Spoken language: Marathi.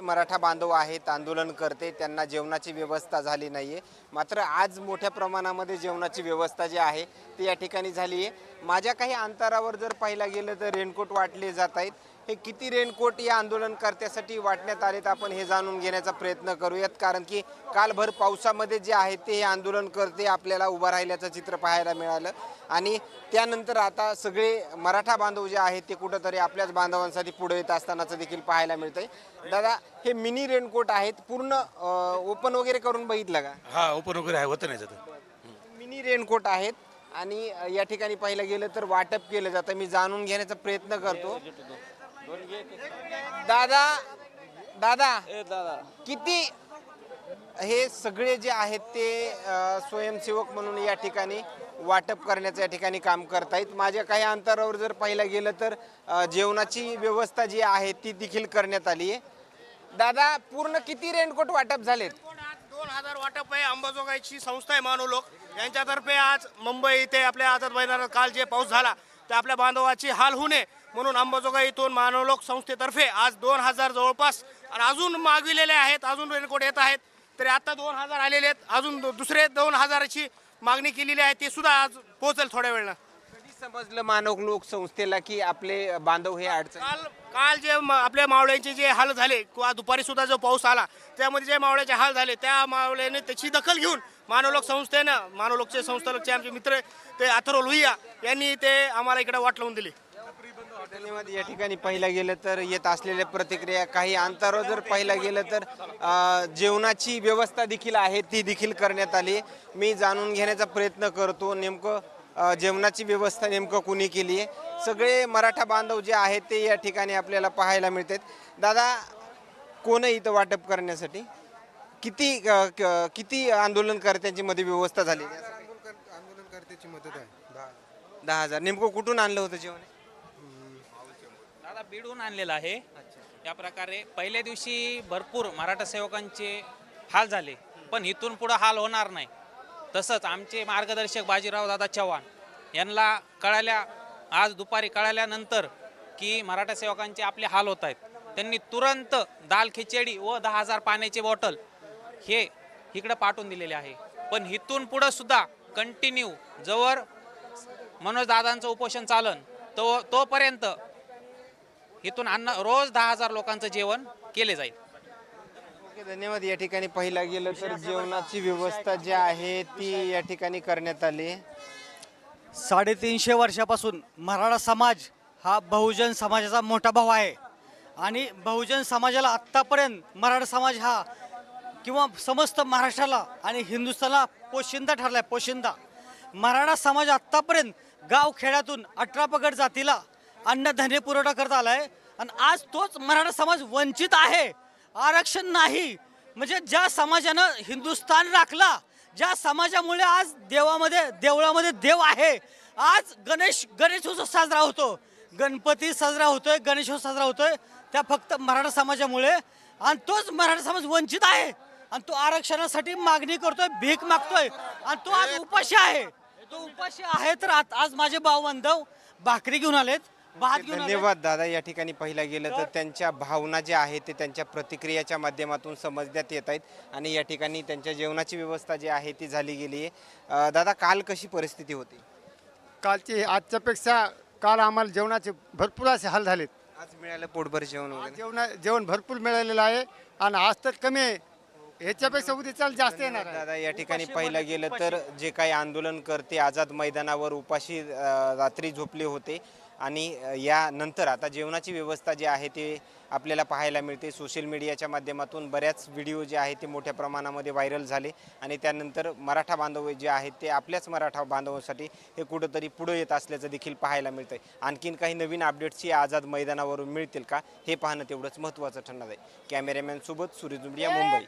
मराठा बांधव आहेत आंदोलन करते त्यांना जेवणाची व्यवस्था झाली नाही आहे मात्र आज मोठ्या प्रमाणामध्ये जेवणाची व्यवस्था जी आहे ती या ठिकाणी झाली आहे माझ्या काही अंतरावर जर पाहिला गेलं तर रेनकोट वाटले जात आहेत. हे किती रेनकोट या आंदोलनकर्त्यासाठी वाटण्यात आलेत आपण हे जाणून घेण्याचा प्रयत्न करूयात. कारण की कालभर पावसामध्ये जे आहे ते हे आंदोलनकर्ते आपल्याला उभं राहिल्याचं चित्र पाहायला मिळालं. आणि त्यानंतर आता सगळे मराठा बांधव जे आहेत ते कुठंतरी आपल्याच बांधवांसाठी पुढे येत असतानाचं देखील पाहायला मिळतंय. दादा हे मिनी रेनकोट आहेत पूर्ण ओपन वगैरे करून बघितलं का? हा ओपन वगैरे आहे होतं नाही जातं. मिनी रेनकोट आहेत आणि या ठिकाणी पाहिलं गेलं तर वाटप केलं जातं. मी जाणून घेण्याचा प्रयत्न करतो. दादा दादा किती हे सगळे जे आहेत ते अ, स्वयंसेवक म्हणून या ठिकाणी वाटप करण्याचं या ठिकाणी काम करतायत. माझ्या काही अंतरावर जर पाहिलं गेलं तर अ, जेवणाची व्यवस्था जी आहे ती देखील करण्यात आली आहे. दादा पूर्ण किती रेनकोट वाटप झालेत? दोन हजार वाटप आहे. अंबाजोगाईची संस्था आहे मानव लोक. यांच्यातर्फे आज मुंबई इथे आपल्या आझाद मैदानात काल जे पाऊस झाला ते आपल्या बांधवाची हाल होऊ नये. म्हणून अंबाजोगाई इथून मानवलोक संस्थेतर्फे आज दोन हजार जवळपास आणि अजून मागविलेले आहेत अजून रेनकोट येत आहेत तरी आता दोन हजार आलेले आहेत अजून दुसरे दोन हजाराची मागणी केलेली आहे ते सुद्धा आज पोहोचेल थोड्या वेळानं. कधी समजलं मानव लोक संस्थेला की आपले बांधव हे अडचण काल काल जे आपल्या मावळ्यांचे जे हाल झाले किंवा दुपारी सुद्धा जो पाऊस आला त्यामध्ये जे मावळ्याचे हाल झाले त्या मावळ्याने त्याची दखल घेऊन मानवलोक संस्थेनं मानवलोकचे संस्थालोकचे आमचे मित्र ते अथर्व लोहिया यांनी ते आम्हाला इकडे वाट लावून दिली. धन्यवाद या ठिकाणी पाहिलं गेलं तर येत असलेल्या प्रतिक्रिया काही अंतरावर जर पाहिलं गेलं तर अ, जेवणाची व्यवस्था देखील आहे ती देखील करण्यात आली. मी जाणून घेण्याचा प्रयत्न करतो नेमकं अ, जेवणाची व्यवस्था नेमकं कुणी केली आहे? सगळे मराठा बांधव जे आहेत ते या ठिकाणी आपल्याला पाहायला मिळतात. दादा कोण आहे इथं वाटप करण्यासाठी? किती अ, क- किती आंदोलनकर्त्यांची मध्ये व्यवस्था झाली? आंदोलनकर्त्याची मदत आहे. दहा हजार. नेमकं कुठून आणलं होतं जेवण? दादा बीडहून आणलेला आहे. या प्रकारे पहिल्या दिवशी भरपूर मराठा सेवकांचे हाल झाले पण इथून पुढं हाल होणार नाही. तसंच आमचे मार्गदर्शक बाजीराव दादा चव्हाण यांना कळाल्या आज दुपारी कळाल्यानंतर की मराठा सेवकांचे आपले हाल होत आहेत. त्यांनी तुरंत दाल खिचडी व दहा हजार पाण्याची बॉटल हे इकडं पाठवून दिलेले आहे. पण इथून पुढं सुद्धा कंटिन्यू जवळ मनोज दादांचं उपोषण चालन तो तोपर्यंत इथून अन्न रोज दहा हजार लोकांचं जेवण केले जाईल. ओके धन्यवाद. या ठिकाणी पाहिला गेलं तर जेवणाची व्यवस्था जी आहे ती या ठिकाणी करण्यात आली. साडेतीनशे वर्षापासून मराठा समाज हा बहुजन समाजाचा मोठा भाऊ आहे. आणि बहुजन समाजाला आत्तापर्यंत मराठा समाज हा किंवा समस्त महाराष्ट्राला आणि हिंदुस्थानला पोशिंदा ठरला आहे पोशिंदा. मराठा समाज आत्तापर्यंत गाव खेड्यातून अठरा पगड जातीला अन्नधान्य पुरवठा करत आला आहे आणि आज तोच मराठा समाज वंचित आहे. आरक्षण नाही. म्हणजे ज्या समाजानं हिंदुस्थान राखला ज्या समाजामुळे आज देवामध्ये देवळामध्ये देव आहे. आज गणेश गणेशोत्सव साजरा होतो. गणपती साजरा होतोय गणेशोत्सव साजरा होतोय. त्या फक्त मराठा समाजामुळे. आणि तोच मराठा समाज वंचित आहे. आणि तो आरक्षणासाठी मागणी करतोय भीक मागतोय. आणि तो आज उपाशी आहे. तो उपाशी आहे तर आज माझे भाऊ बांधव भाकरी घेऊन आलेत. भात घेऊन आलेत धन्यवाद दादा या ठिकाणी पाहिला गेलं तर त्यांच्या भावना ज्या आहेत ते त्यांच्या प्रतिक्रियाच्या माध्यमातून समजण्यात येत आहेत आणि या ठिकाणी त्यांच्या जेवणाची व्यवस्था जी आहे ती झाली गेली आहे दादा काल कशी परिस्थिती होती? कालची आजच्यापेक्षा काल आम्हाला जेवणाचे भरपूर असे हाल झालेत. आज मिळालं पोटभर जेवण आज वगैरे. जेवणा जेवण भरपूर मिळालेलं आहे आणि आज तर कमी आहे. ह्याच्यापेक्षा उद्या चाल जास्त येणार आहे. दादा या ठिकाणी पाहिलं गेलं तर जे काही आंदोलन करते आझाद मैदानावर उपाशी अ, रात्री झोपले होते. आणि यानंतर आता जेवणाची व्यवस्था जी आहे ते आपल्याला पाहायला मिळते. सोशल मीडियाच्या माध्यमातून बऱ्याच व्हिडिओ जे आहेत ते मोठ्या प्रमाणामध्ये व्हायरल झाले आणि त्यानंतर मराठा बांधव जे आहेत ते आपल्याच मराठा बांधवांसाठी हे कुठंतरी पुढं येत असल्याचं देखील पाहायला मिळतंय. आणखीन काही नवीन अपडेट्सची आझाद मैदानावरून मिळतील का हे पाहणं तेवढंच महत्त्वाचं ठरणार आहे. कॅमेरामॅनसोबत सुरेश सूर्य मुंबई.